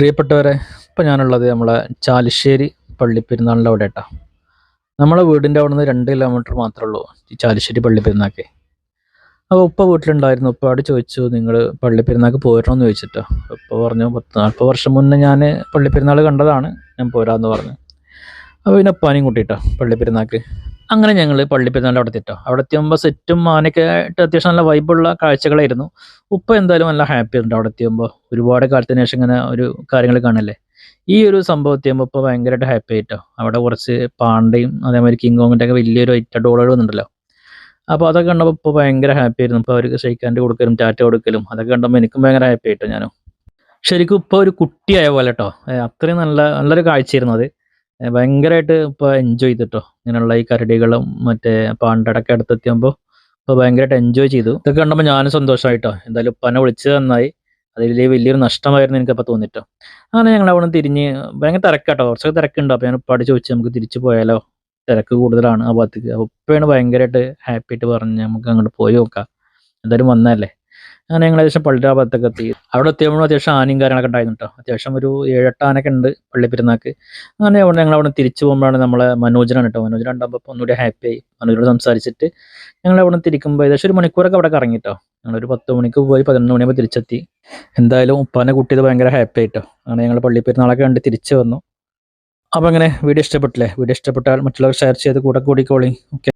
പ്രിയപ്പെട്ടവരെ ഇപ്പം ഞാനുള്ളത് നമ്മളെ ചാലിശ്ശേരി പള്ളിപ്പെരുന്നാളിന്റെ അവിടെ കേട്ടോ നമ്മളെ വീടിന്റെ അവിടെ നിന്ന് രണ്ട് കിലോമീറ്റർ മാത്രമേ ഉള്ളൂ ഈ ചാലിശ്ശേരി പള്ളിപ്പെരുന്നാൾക്ക്. അപ്പോൾ ഉപ്പ വീട്ടിലുണ്ടായിരുന്നു. ഉപ്പയോട് ചോദിച്ചു നിങ്ങൾ പള്ളിപ്പെരുന്നാൾക്ക് പോരണോന്ന് ചോദിച്ചിട്ടോ. ഉപ്പ പറഞ്ഞു പത്ത് നാൽപ്പത് വർഷം മുന്നേ ഞാൻ പള്ളിപ്പെരുന്നാൾ കണ്ടതാണ് ഞാൻ പോരാന്ന് പറഞ്ഞു. അപ്പോൾ പിന്നെ ഉപ്പാനെയും കൂട്ടിയിട്ടോ പള്ളിപ്പെരുന്നാൾക്ക്. അങ്ങനെ ഞങ്ങൾ പള്ളിപ്പെരുന്നാളിന്റെ അവിടെ എത്തിട്ടോ. അവിടെ എത്തിയുമ്പോൾ സെറ്റും മാനൊക്കെ ആയിട്ട് അത്യാവശ്യം നല്ല വൈബുള്ള കാഴ്ചകളായിരുന്നു. ഉപ്പ എന്തായാലും നല്ല ഹാപ്പി ഉണ്ട് അവിടെ എത്തിയുമ്പോൾ ഒരുപാട് കാലത്തിന് ശേഷം ഇങ്ങനെ ഒരു കാര്യങ്ങൾ കാണല്ലേ. ഈ ഒരു സംഭവം എത്തിയുമ്പോൾ ഇപ്പോൾ ഭയങ്കരമായിട്ട് ഹാപ്പി ആയിട്ടോ. അവിടെ കുറച്ച് പാണ്ടയും അതേമാതിരി കിങ് കോങ്ങിന്റെ ഒക്കെ വലിയൊരു ഒറ്റ ഡോളുകൾ വന്നിട്ടുണ്ടല്ലോ. അപ്പോൾ അതൊക്കെ കണ്ടപ്പോൾ ഇപ്പോൾ ഭയങ്കര ഹാപ്പി ആയിരുന്നു. ഇപ്പോൾ അവർക്ക് ഷെയ്ക്കാന്റെ കൊടുക്കലും ടാറ്റ കൊടുക്കലും അതൊക്കെ കണ്ടപ്പോൾ എനിക്കും ഭയങ്കര ഹാപ്പി ആയിട്ടോ ഞാനും. ശരിക്കും ഇപ്പോൾ ഒരു കുട്ടിയായ പോലെ കേട്ടോ അത്രയും നല്ല നല്ലൊരു കാഴ്ചയായിരുന്നു അത്. ഭയങ്കരമായിട്ട് ഇപ്പോൾ എൻജോയ് ചെയ്തിട്ടോ ഇങ്ങനെയുള്ള ഈ കരടികളും മറ്റേ പാണ്ടടൊക്കെ അടുത്തെത്തിയുമ്പോൾ ഇപ്പോൾ ഭയങ്കരമായിട്ട് എൻജോയ് ചെയ്തു. ഇതൊക്കെ കണ്ടപ്പോൾ ഞാനും സന്തോഷമായിട്ടോ എന്തായാലും ഉപ്പാനെ വിളിച്ചത് നന്നായി. അതിൽ വലിയൊരു നഷ്ടമായിരുന്നു എനിക്കപ്പോൾ തോന്നിട്ടോ. അങ്ങനെ ഞങ്ങൾ അവിടെ നിന്ന് തിരിഞ്ഞ് ഭയങ്കര തിരക്കാട്ടോ. കുറച്ചൊക്കെ തിരക്കുണ്ട്. അപ്പോൾ ഞാൻ ഉപ്പാട് ചോദിച്ചു നമുക്ക് തിരിച്ചു പോയാലോ? തിരക്ക് കൂടുതലാണ് ആ ഭാഗത്തേക്ക്. ഉപ്പയാണ് ഭയങ്കരമായിട്ട് ഹാപ്പി ആയിട്ട് പറഞ്ഞ് നമുക്ക് അങ്ങോട്ട് പോയി നോക്കാം. എന്തായാലും വന്നതല്ലേ? അങ്ങനെ ഞങ്ങൾ ഏകദേശം പള്ളിയുടെ ആ ഭാഗത്തൊക്കെ എത്തി. അവിടെ എത്തിയപ്പോഴും അത്യാവശ്യം ആനയും കാര്യങ്ങളൊക്കെ ഉണ്ടായിരുന്നു കേട്ടോ അത്യാവശ്യം ഒരു ഏഴെട്ട് ആനൊക്കെ ഉണ്ട് പള്ളിപ്പെരുന്നാക്ക് അങ്ങനെ അവിടെ ഞങ്ങൾ അവിടെ തിരിച്ചു പോകുമ്പോഴാണ് നമ്മളെ മനോജനാണ് കേട്ടോ മനോജൻ ഉണ്ടാകുമ്പോൾ ഒന്നുകൂടി ഹാപ്പി ആയി. മനോജനോട് സംസാരിച്ചിട്ട് ഞങ്ങൾ അവിടെ തിരിക്കുമ്പോൾ ഏകദേശം ഒരു മണിക്കൂറൊക്കെ അവിടെ കറങ്ങി കേട്ടോ ഞങ്ങളൊരു പത്ത് മണിക്ക് പോയി പതിനൊന്ന് മണിയാകുമ്പോൾ തിരിച്ചെത്തി. എന്തായാലും ഉപ്പാനെ കുട്ടിയത് ഭയങ്കര ഹാപ്പി ആയിട്ടോ അങ്ങനെ ഞങ്ങൾ പള്ളിപ്പെരുന്നാളൊക്കെ കണ്ട് തിരിച്ചു വന്നു. അപ്പോൾ അങ്ങനെ വീഡിയോ ഇഷ്ടപ്പെട്ടില്ലേ? വീഡിയോ ഇഷ്ടപ്പെട്ടാൽ മറ്റുള്ളവർ ഷെയർ ചെയ്ത് കൂടെ കൂടിക്കോളി. ഓക്കെ